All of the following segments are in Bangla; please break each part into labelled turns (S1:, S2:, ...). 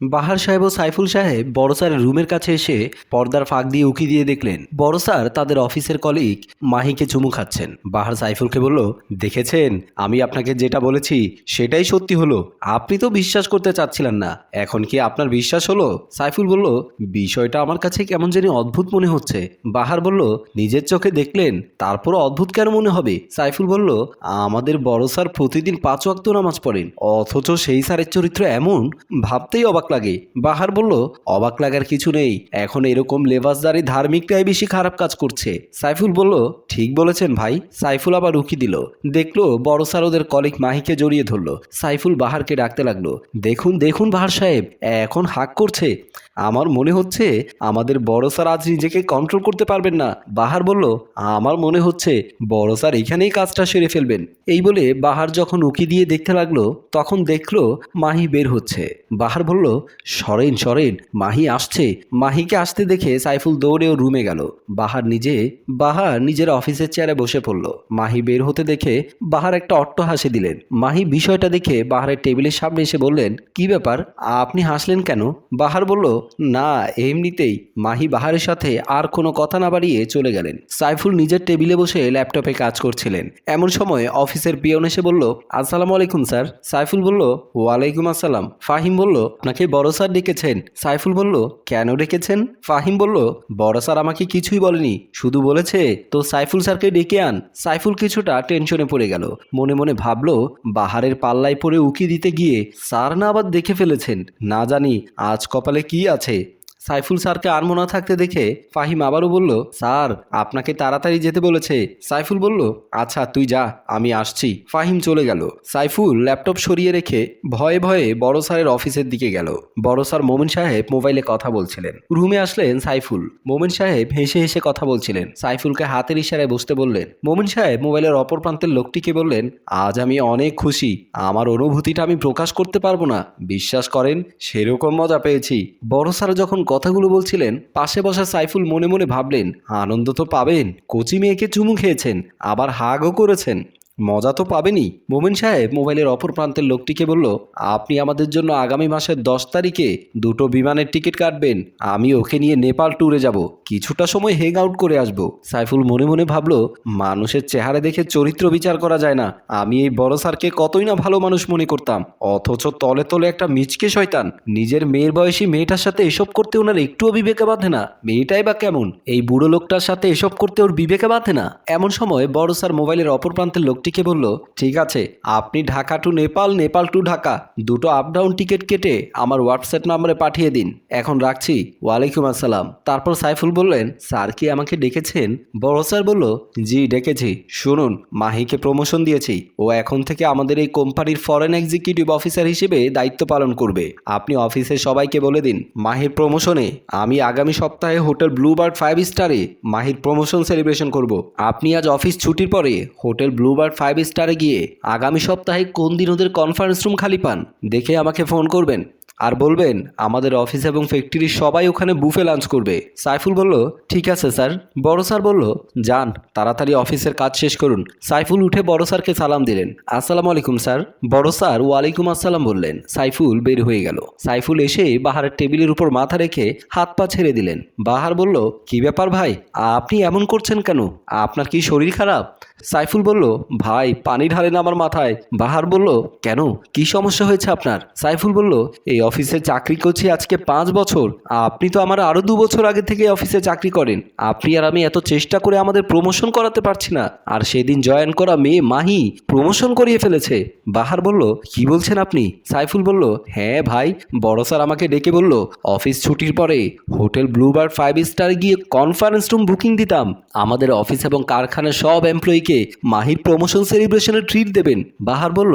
S1: বাহার সাহেব ও সাইফুল সাহেব বড় স্যারের রুমের কাছে এসে পর্দার ফাঁক দিয়ে উকি দিয়ে দেখলেন। বড় স্যার তাদের অফিসের কলিগ মাহিকে চুমু খাচ্ছেন। বাহার সাইফুলকে বলল, দেখেছেন, আমি আপনাকে যেটা বলেছি, সেটাই সত্যি হলো। আপনি তো বিশ্বাস করতে চাচ্ছিলেন না। এখন কি আপনার বিশ্বাস হলো? সাইফুল বলল, বিষয়টা আমার কাছে কেমন জানি অদ্ভুত মনে হচ্ছে। বাহার বলল, নিজের চোখে দেখলেন তারপর অদ্ভুত কেন মনে হবে? সাইফুল বলল, আমাদের বড় স্যার প্রতিদিন পাঁচ ওয়াক্ত নামাজ পড়েন, অথচ সেই স্যারের চরিত্র এমন, ভাবতেই অবাক লাগে। বাহার বলল, অবাক লাগার কিছু নেই, এখন এরকম লেবাসদারি ধার্মিকটাই বেশি খারাপ কাজ করছে। সাইফুল বলল, ঠিক বলেছেন ভাই। সাইফুল আবার উকি দিল। দেখল, বড় স্যার ওদের কলিক মাহিকে জড়িয়ে ধরলো। সাইফুল বাহারকে ডাকতে লাগল, দেখুন দেখুন বাহার সাহেব, এখন হাক করছে। আমার মনে হচ্ছে, আমাদের বড় স্যার আজ নিজেকে কন্ট্রোল করতে পারবেন না। বাহার বলল, আমার মনে হচ্ছে, বড় স্যার এখানেই কাজটা সেরে ফেলবেন। এই বলে বাহার যখন উকি দিয়ে দেখতে লাগল, তখন দেখল মাহি বের হচ্ছে। বাহার বলল সরেন সরেন, মাহি আসছে। মাহিকে আসতে দেখে সাইফুল দৌড়ে ও রুমে গেল। বাহার নিজে, বাহার নিজের অফিসের চেয়ারে বসে পড়ল। মাহি বের হতে দেখে বাহার একটা অট্ট হাসি দিলেন। মাহি বিষয়টা দেখে বাহারের টেবিলের সামনে এসে বললেন, কি ব্যাপার? আপনি হাসলেন কেন? বাহার বলল, না, এমনিতেই। মাহি বাহারের সাথে আর কোনো কথা না বাড়িয়ে চলে গেলেন। সাইফুল নিজের টেবিলে বসে ল্যাপটপে কাজ করছিলেন। এমন সময় অফিসের পিয়ন এসে বলল, আসসালামু আলাইকুম, স্যার। সাইফুল বলল, ওয়ালাইকুম আসসালাম। ফাহিম বলল, আপনাকে বড় স্যার ডেকেছেন। সাইফুল বলল, কেন ডেকেছেন? ফাহিম বলল, বড় স্যার আমাকে কিছুই বলেনি, শুধু বলেছে, তো সাইফুল স্যারকে ডেকে আন। সাইফুল কিছুটা টেনশনে পড়ে গেল। মনে মনে ভাবলো, বাহারের পাল্লায় পড়ে উকি দিতে গিয়ে স্যার না আবার দেখে ফেলেছেন। না জানি আজ কপালে কি আছে। সাইফুল স্যারকে আর মনে থাকতে দেখে ফাহিম আবারও বলল, স্যার, আপনাকে তাড়াতাড়ি যেতে বলেছে। সাইফুল বলল আচ্ছা তুই যা, আমি আসছি। ফাহিম চলে গেল। সাইফুল ল্যাপটপ সরিয়ে রেখে ভয়ে ভয়ে বড় স্যারের অফিসের দিকে গেল। বড় স্যার মোমিন সাহেব মোবাইলে কথা বলছিলেন। রুমে আসলেন সাইফুল। মোমিন সাহেব হেসে হেসে কথা বলছিলেন। সাইফুলকে হাতের ইশারায় বসতে বললেন। মোমিন সাহেব মোবাইলের অপর প্রান্তের লোকটিকে বললেন, আজ আমি অনেক খুশি। আমার অনুভূতিটা আমি প্রকাশ করতে পারব না। বিশ্বাস করেন, সেরকম মজা পেয়েছি। বড় স্যার যখন কথাগুলো বলছিলেন, পাশে বসা সাইফুল মনে মনে ভাবলেন, আনন্দ তো পাবেন, কচি মেয়েকে চুমু খেয়েছেন, আবার হাগও করেছেন। মজা তো পাবেনই। মোমিন সাহেব, মোবাইলের অপর প্রান্তের লোকটিকে বলল, আপনি আমাদের জন্য আগামী মাসের দশ তারিখে দুটো বিমানের টিকিট কাটবেন। আমি ওকে নিয়ে নেপাল ট্যুরে যাব। কিছুটা সময় হেং আউট করে আসব। সাইফুল মনে মনে ভাবলো, মানুষের চেহারা দেখে চরিত্র বিচার করা যায় না। আমি এই বড় স্যারকে কতই না ভালো মানুষ মনে করতাম। অথচ তলে তলে একটা মিচকে শয়তান। নিজের মেয়ের বয়সী মেয়েটার সাথে এসব করতে ওনার একটুও বিবেকে বাঁধে না। মেয়েটাই বা কেমন? এই বুড়ো লোকটার সাথে এসব করতে ওর বিবেকে বাঁধে না? এমন সময় বড় স্যার মোবাইলের অপর প্রান্তের লোকটিকে বলল, ঠিক আছে, আপনি ঢাকা টু নেপাল নেপাল টু ঢাকা, দুটো আপ ডাউন টিকিট কেটে আমার হোয়াটসঅ্যাপ নাম্বারে পাঠিয়ে দিন। এখন রাখছি। ওয়ালাইকুম আসসালাম। তারপর সাইফুল বললেন, স্যার কি আমাকে ডেকেছেন? বড় স্যার বলল, জি, ডেকেছি। শুনুন, মাহিকে প্রমোশন দিয়েছি। ও এখন থেকে আমাদের এই কোম্পানির ফরেন এক্সিকিউটিভ অফিসার হিসেবে দায়িত্ব পালন করবে। আপনি অফিসের সবাইকে বলে দিন, মাহির প্রমোশনে আমি আগামী সপ্তাহে হোটেল ব্লুবার্ড ফাইভ স্টারে মাহির প্রমোশন সেলিব্রেশন করব। আপনি আজ অফিস ছুটির পরে হোটেল ব্লুবার্ড ফাইভ স্টারে গিয়ে আগামী সপ্তাহে কোন দিন ওদের কনফারেন্স রুম খালি পান? দেখে আমাকে ফোন করবেন। আর বলবেন, আমাদের অফিস এবং ফ্যাক্টরির সবাই ওখানে বুফে লাঞ্চ করবে। সাইফুল বলল, ঠিক আছে স্যার। বড় স্যার বলল, যান, তাড়াতাড়ি অফিসের কাজ শেষ করুন। সাইফুল উঠে বড় স্যারকে সালাম দিলেন। আসসালামু আলাইকুম স্যার। বড় স্যার ওয়ালাইকুম আসসালাম বললেন। সাইফুল বের হয়ে গেল। সাইফুল এসে বাহারের টেবিলের উপর মাথা রেখে হাত পা ছেড়ে দিলেন। বাহার বলল, কি ব্যাপার ভাই, আপনি এমন করছেন কেন? আপনার কি শরীর খারাপ? সাইফুল বলল, ভাই পানি ঢালেন আমার মাথায়। বাহার বলল, কেন? কি সমস্যা হয়েছে আপনার? সাইফুল বলল, এই অফিসে চাকরি করছি আজকে পাঁচ বছর। আপনি তো আমার আরও দু বছর আগে থেকে অফিসে চাকরি করেন। আপনি আর আমি এত চেষ্টা করে আমাদের প্রমোশন করাতে পারছি না। আর সেদিন জয়েন করা মেয়ে মাহি প্রমোশন করিয়ে ফেলেছে। বাহার বলল, কি বলছেন আপনি? সাইফুল বলল হ্যাঁ ভাই, বড় স্যার আমাকে ডেকে বলল, অফিস ছুটির পরে হোটেল ব্লুবার্ড ফাইভ স্টার গিয়ে কনফারেন্স রুম বুকিং দিতাম। আমাদের অফিস এবং কারখানার সব এমপ্লয়িকে মাহির প্রমোশন সেলিব্রেশনের ট্রিট দেবেন। বাহার বলল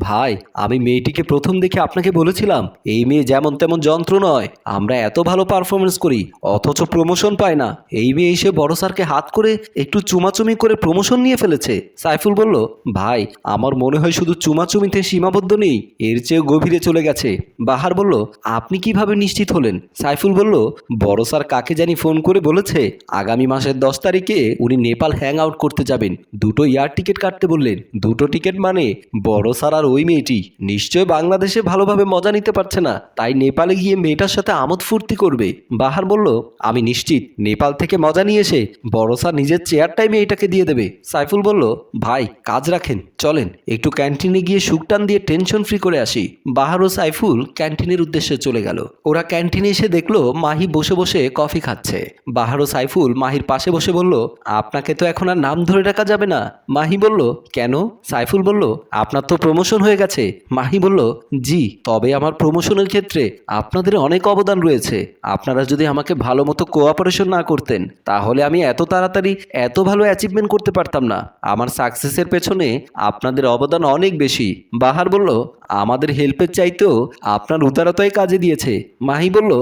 S1: ভাই, আমি মেয়েটিকে প্রথম দেখে আপনাকে বলেছিলাম, এই মেয়ে যেমন তেমন যন্ত্র নয়। আমরা এত ভালো পারফরমেন্স করি, অথচ প্রমোশন পায় না। এই মেয়ে এসে বড় স্যারকে হাত করে একটু চুমাচুমি করে প্রমোশন নিয়ে ফেলেছে। সাইফুল বলল, ভাই, আমার মনে হয় শুধু চুমাচুমিতে সীমাবদ্ধ নেই, এর চেয়ে গভীরে চলে গেছে। বাহার বলল, আপনি কীভাবে নিশ্চিত হলেন? সাইফুল বলল, বড় স্যার কাকে জানি ফোন করে বলেছে, আগামী মাসের দশ তারিখে উনি নেপাল হ্যাং আউট করতে যাবেন। দুটো এয়ার টিকিট কাটতে বললেন। দুটো টিকিট মানে বড় স্যার আর বড়সার ওই মেয়েটি নিশ্চয় বাংলাদেশে ভালোভাবে মজা নিতে পারছে না। তাই নেপালে গিয়ে মেয়েটার সাথে আমোদ ফুর্তি করবে। বাহার বলল, আমি নিশ্চিত, নেপাল থেকে মজা নিয়ে এসে বড়সার নিজের চেয়ারটাই মেয়েটাকে দিয়ে দেবে। সাইফুল বলল, ভাই, কাজ রাখেন, চলেন, একটু ক্যান্টিনে গিয়ে সুকটান দিয়ে টেনশন ফ্রি করে আসি। বাহার ও সাইফুল ক্যান্টিনের উদ্দেশ্যে চলে গেল। ওরা ক্যান্টিনে এসে দেখল, মাহি বসে বসে কফি খাচ্ছে। বাহার ও সাইফুল মাহির পাশে বসে বলল, আপনাকে তো এখন আর নাম ধরে রাখা যাবে না। মাহি বলল, কেন? সাইফুল বলল, আপনার তো প্রমোশন হয়ে গেছে। মাহি বলল, জি, তবে আমার প্রমোশনের ক্ষেত্রে আপনাদের অনেক অবদান রয়েছে। আপনারা যদি আমাকে ভালো মতো কোঅপারেশন না করতেন, তাহলে আমি এত তাড়াতাড়ি এত ভালো অ্যাচিভমেন্ট করতে পারতাম না। আমার সাকসেসের পেছনে আপনাদের অবদান অনেক বেশি। বাহার বলল, আমাদের হেল্পের চাইতেও আপনার উদারতাই কাজে দিয়েছে। মাহি বলল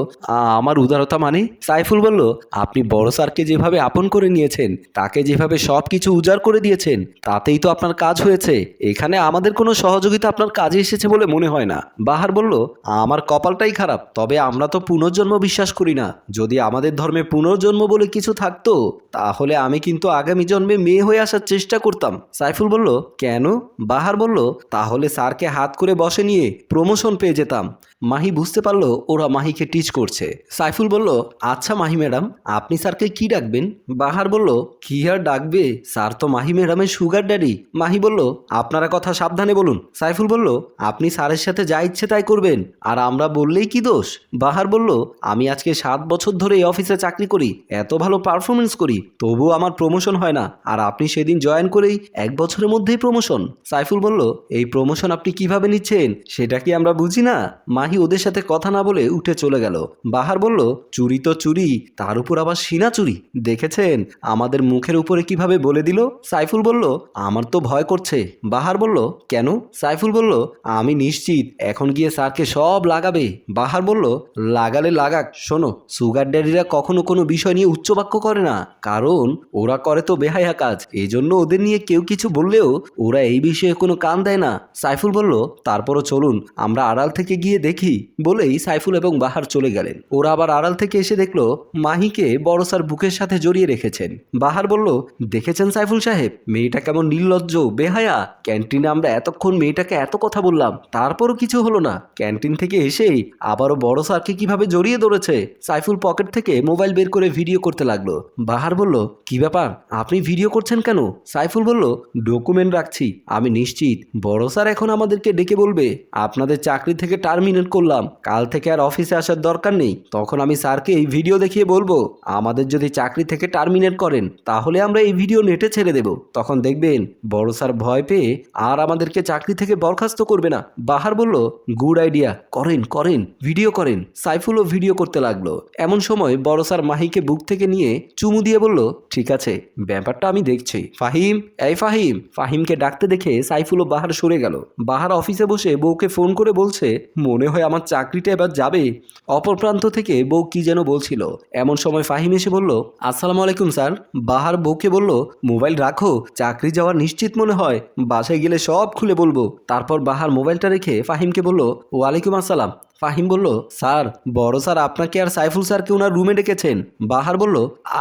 S1: আমার উদারতা মানে? সাইফুল বলল, আপনি বড় স্যারকে যেভাবে আপন করে নিয়েছেন, তাকে যেভাবে সব কিছু উজাড় করে দিয়েছেন, তাতেই তো আপনার কাজ হয়েছে। এখানে আমাদের কোনো সহযোগিতা আপনার কাজে এসেছে বলে মনে হয় না। বাহার বলল, আমার কপালটাই খারাপ, তবে আমরা তো পুনর্জন্ম বিশ্বাস করি না। যদি আমাদের ধর্মে পুনর্জন্ম বলে কিছু থাকতো, তাহলে আমি কিন্তু আগামী জন্মে মেয়ে হয়ে আসার চেষ্টা করতাম। সাইফুল বলল, কেন? বাহার বলল, তাহলে স্যারকে হাত করে বসে নিয়ে প্রমোশন পেয়ে যেতাম। মাহি বুঝতে পারল ওরা মাহিকে টিচ করছে। সাইফুল বলল আচ্ছা মাহি ম্যাডাম, আপনি স্যারকে কি ডাকবেন? বাহার বলল, কি আর ডাকবে? স্যার তো মাহি ম্যাডামের সুগার ড্যাডি মাহি বলল, আপনারা কথা সাবধানে বলুন। সাইফুল বলল, আপনি স্যারের সাথে যা ইচ্ছে তাই করবেন, আর আমরা বললেই কি দোষ? বাহার বলল, আমি আজকে সাত বছর ধরে এই অফিসে চাকরি করি, এত ভালো পারফরমেন্স করি, তবুও আমার প্রমোশন হয় না, আর আপনি সেদিন জয়েন করেই এক বছরের মধ্যেই প্রমোশন সাইফুল বলল, এই প্রমোশন আপনি কীভাবে নিচ্ছেন, সেটা কি আমরা বুঝি না? মাহি ওদের সাথে কথা না বলে উঠে চলে গেল। বাহার বলল, চুরি তো চুরি, তার উপর আবার সিনা চুরি। দেখেছেন? আমাদের মুখের উপরে কীভাবে বলে দিল? সাইফুল বলল, আমার তো ভয় করছে। বাহার বলল, কেন? সাইফুল বলল, আমি নিশ্চিত, এখন গিয়ে স্যারকে সব লাগাবে। বাহার বলল, লাগালে লাগাক। শোনো, সুগার ড্যাডিরা কখনো কোনো বিষয় নিয়ে উচ্চবাক্য করে না। কারণ, ওরা করে তো বেহায়া কাজ। এজন্য ওদের নিয়ে কেউ কিছু বললেও ওরা এই বিষয়ে কোনো কান দেয় না। সাইফুল বলল, তারপরও চলুন, আমরা আড়াল থেকে গিয়ে দেখি। বলেই সাইফুল এবং বাহার চলে গেলেন। ওরা আবার আড়াল থেকে এসে দেখল মাহিকে বড় স্যার বুকের সাথে জড়িয়ে রেখেছেন। বাহার বলল, দেখেছেন সাইফুল সাহেব, মেয়েটা কেমন নির্লজ্জ, বেহায়া। ক্যান্টিনে আমরা এতক্ষণ মেয়েটাকে এত কথা বললাম, তারপরও কিছু হলো না। ক্যান্টিন থেকে এসেই আবারও বড় স্যারকে কীভাবে জড়িয়ে ধরেছে? সাইফুল পকেট থেকে মোবাইল বের করে ভিডিও করতে লাগল। বাহার বলল, কি ব্যাপার, আপনি ভিডিও করছেন কেন? সাইফুল বলল, ডকুমেন্ট রাখছি, আমি নিশ্চিত বড় স্যার এখন আমাদেরকে ডেকে বলবে, আপনাদের চাকরি থেকে টার্মিনেট করলাম। কাল থেকে আর অফিসে আসার দরকার নেই। তখন আমি স্যারকে এই ভিডিও দেখিয়ে বলব, আমাদের যদি চাকরি থেকে টার্মিনেট করেন, তাহলে আমরা এই ভিডিও নেটে ছেড়ে দেব। তখন দেখবেন, বড় স্যার ভয় পেয়ে আর আমাদেরকে চাকরি থেকে বরখাস্ত করবে না। বাহার বলল, গুড আইডিয়া, করেন করেন, ভিডিও করেন। সাইফুলও ভিডিও করতে লাগল। এমন সময় বড় স্যার মাহিকে বুক থেকে নিয়ে চুমু দিয়ে বলল, ঠিক আছে, ব্যাপারটা আমি দেখছি। ফাহিম, এই ফাহিম। ফাহিমকে ডাকতে দেখে সাইফুল ও বাহার সরে গেল। বাহার অফিসে বসে বউকে ফোন করে বলছে, মনে হয় আমার চাকরিটা এবার যাবে? অপর প্রান্ত থেকে বউ কি যেন বলছিল। এমন সময় ফাহিম এসে বলল, আসসালামু আলাইকুম স্যার। বাহার বউকে বলল, মোবাইল রাখো, চাকরি যাওয়ার নিশ্চিত মনে হয়। বাসায় গেলে সব খুলে বলব। তারপর বাহার মোবাইলটা রেখে ফাহিমকে বলল, ওয়ালাইকুম আসসালাম। ফাহিম বলল, স্যার, বড় স্যার, আপনাকে আর সাইফুল স্যারকে ওনার রুমে ডেকেছেন? বাহার বলল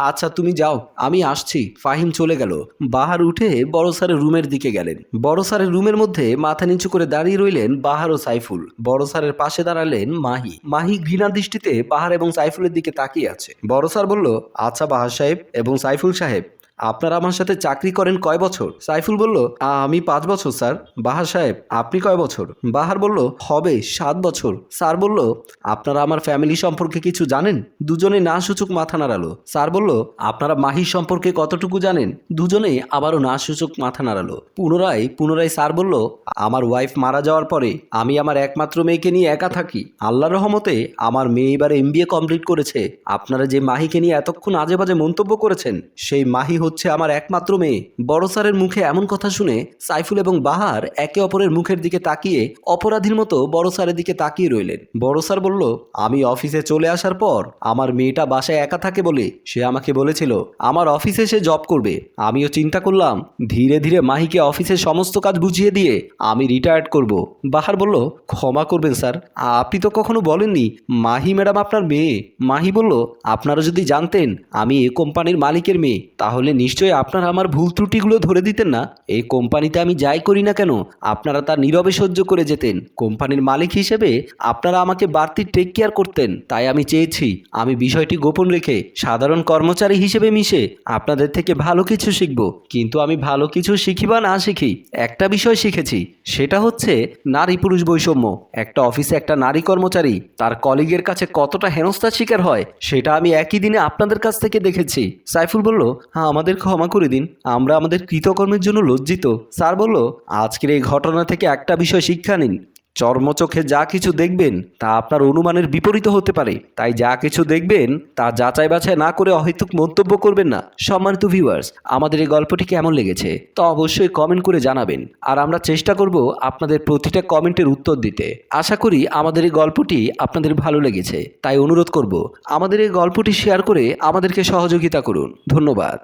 S1: আচ্ছা তুমি যাও, আমি আসছি। ফাহিম চলে গেল। বাহার উঠে বড় স্যারের রুমের দিকে গেলেন। বড় স্যারের রুমের মধ্যে মাথা নিচু করে দাঁড়িয়ে রইলেন বাহার ও সাইফুল। বড় স্যারের পাশে দাঁড়ালেন মাহি। মাহি ঘৃণা দৃষ্টিতে বাহার এবং সাইফুলের দিকে তাকিয়ে আছে। বড় স্যার বলল আচ্ছা বাহার সাহেব এবং সাইফুল সাহেব আপনারা আমার সাথে চাকরি করেন কয় বছর? সাইফুল বলল, আমি পাঁচ বছর, স্যার। বাহার সাহেব, আপনি কয় বছর? বাহার বলল, হবে, সাত বছর। স্যার বলল, আপনারা আমার ফ্যামিলি সম্পর্কে কিছু জানেন? দুজনে না সূচক মাথা নাড়ালো। স্যার বলল, আপনারা মাহির সম্পর্কে কতটুকু জানেন? দুজনেই আবারও না সূচক মাথা নাড়ালো। পুনরায় পুনরায় স্যার বলল, আমার ওয়াইফ মারা যাওয়ার পরে আমি আমার একমাত্র মেয়েকে নিয়ে একা থাকি। আল্লাহর রহমতে আমার মেয়ে এবার এমবিএ কমপ্লিট করেছে। আপনারা যে মাহিকে নিয়ে এতক্ষণ আজে বাজে মন্তব্য করেছেন, সেই মাহি হচ্ছে আমার একমাত্র মেয়ে। বড় স্যারের মুখে এমন কথা শুনে সাইফুল এবং বাহার একে অপরের মুখের দিকে তাকিয়ে অপরাধীর মতো বড় স্যারের দিকে তাকিয়ে রইলেন। বড় স্যার বলল, আমি অফিসে চলে আসার পর আমার মেয়েটা বাসায় একা থাকে বলে সে আমাকে বলেছিল, আমার অফিসে সে জব করবে। আমিও চিন্তা করলাম, ধীরে ধীরে মাহিকে অফিসের সমস্ত কাজ বুঝিয়ে দিয়ে আমি রিটায়ার্ড করব। বাহার বলল, ক্ষমা করবেন স্যার, আপনি তো কখনো বলেননি, মাহি ম্যাডাম আপনার মেয়ে। মাহি বলল, আপনারা যদি জানতেন, আমি এ কোম্পানির মালিকের মেয়ে, তাহলে নিশ্চয়ই আপনারা আমার ভুল ত্রুটিগুলো ধরে দিতেন না। এই কোম্পানিতে আমি যাই করি না কেন, আপনারা তা নীরবে সহ্য করে যেতেন। কোম্পানির মালিক হিসেবে আপনারা আমাকে বাড়তি টেক কেয়ার করতেন, তাই আমি চেয়েছি, আমি বিষয়টি গোপন রেখে সাধারণ কর্মচারী হিসেবে মিশে আপনাদের থেকে ভালো কিছু শিখব। কিন্তু আমি ভালো কিছু শিখি বা না শিখি, একটা বিষয় শিখেছি, সেটা হচ্ছে নারী পুরুষ বৈষম্য। একটা অফিসে একটা নারী কর্মচারী, তার কলিগের কাছে কতটা হেনস্থার শিকার হয়, সেটা আমি একই দিনে আপনাদের কাছ থেকে দেখেছি। সাইফুল বলল হ্যাঁ আমাদের ক্ষমা করে দিন, আমরা আমাদের কৃতকর্মের জন্য লজ্জিত। স্যার বলল, আজকের এই ঘটনা থেকে একটা বিষয় শিক্ষা নিন। চর্মচোখে যা কিছু দেখবেন, তা আপনার অনুমানের বিপরীত হতে পারে। তাই যা কিছু দেখবেন, তা যাচাই বাছাই না করে অহেতুক মন্তব্য করবেন না। সম্মানিত ভিউয়ার্স আমাদের এই গল্পটি কেমন লেগেছে, তা অবশ্যই কমেন্ট করে জানাবেন। আর আমরা চেষ্টা করব আপনাদের প্রতিটা কমেন্টের উত্তর দিতে। আশা করি আমাদের এই গল্পটি আপনাদের ভালো লেগেছে, তাই অনুরোধ করব, আমাদের এই গল্পটি শেয়ার করে আমাদেরকে সহযোগিতা করুন। ধন্যবাদ।